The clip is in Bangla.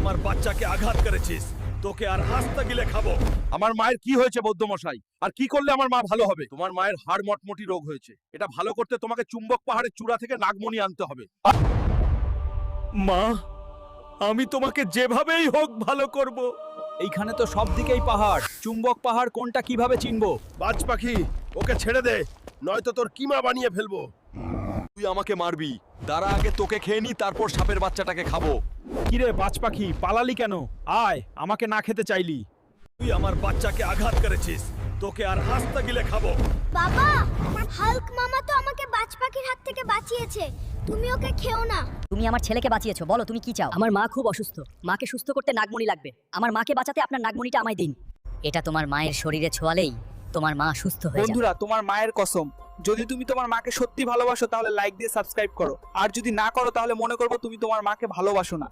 আমার বাচ্চাকে আঘাত করেছিস। তোকে আর হাসতে গিলে খাব। আমার মায়ের কি হয়েছে বৌদ্ধমশাই? আর কি করলে আমার মা ভালো হবে? তোমার মায়ের হাড় মটমটি রোগ হয়েছে। এটা ভালো করতে তোমাকে চুম্বক পাহাড়ের চূড়া থেকে নাগমণি আনতে হবে। মা আমি তোমাকে যেভাবেই হোক ভালো করব। এইখানে তো সব দিকেই পাহাড়। চুম্বক পাহাড় কোনটা কীভাবে চিনবো? বাজ পাখি ওকে ছেড়ে দে। নয়তো তোর কিমা বানিয়ে ফেলব। তুই আমাকে মারবি। তারা আগে তোকে খেয়ে নি তারপর সাপের বাচ্চাটাকে খাব। কিরে বাজ পাখি পালালি কেন? আয় আমাকে না খেতে চাইলি। তুই আমার বাচ্চাকে আঘাত করেছিস। তোকে আর হাসতে গিলে খাব। বাবা হাল্ক মামা তো আমাকে বাজ পাখির হাত থেকে বাঁচিয়েছে। তুমি ওকে খেও না। তুমি আমার ছেলেকে বাঁচিয়েছো বলো তুমি কি চাও? আমার মা খুব অসুস্থ। মাকে সুস্থ করতে নাগমণি লাগবে। আমার মাকে বাঁচাতে আপনার নাগমণিটা আমায় দিন। এটা তোমার মায়ের শরীরে ছোঁয়ালেই তোমার মা সুস্থ হয়ে যাবে। বন্ধুরা তোমার মায়ের কসম যদি তুমি তোমার মাকে সত্যি ভালোবাসো, তাহলে লাইক দিয়ে সাবস্ক্রাইব করো। আর যদি না করো, তাহলে মনে করব তুমি তোমার মাকে ভালোবাসো না।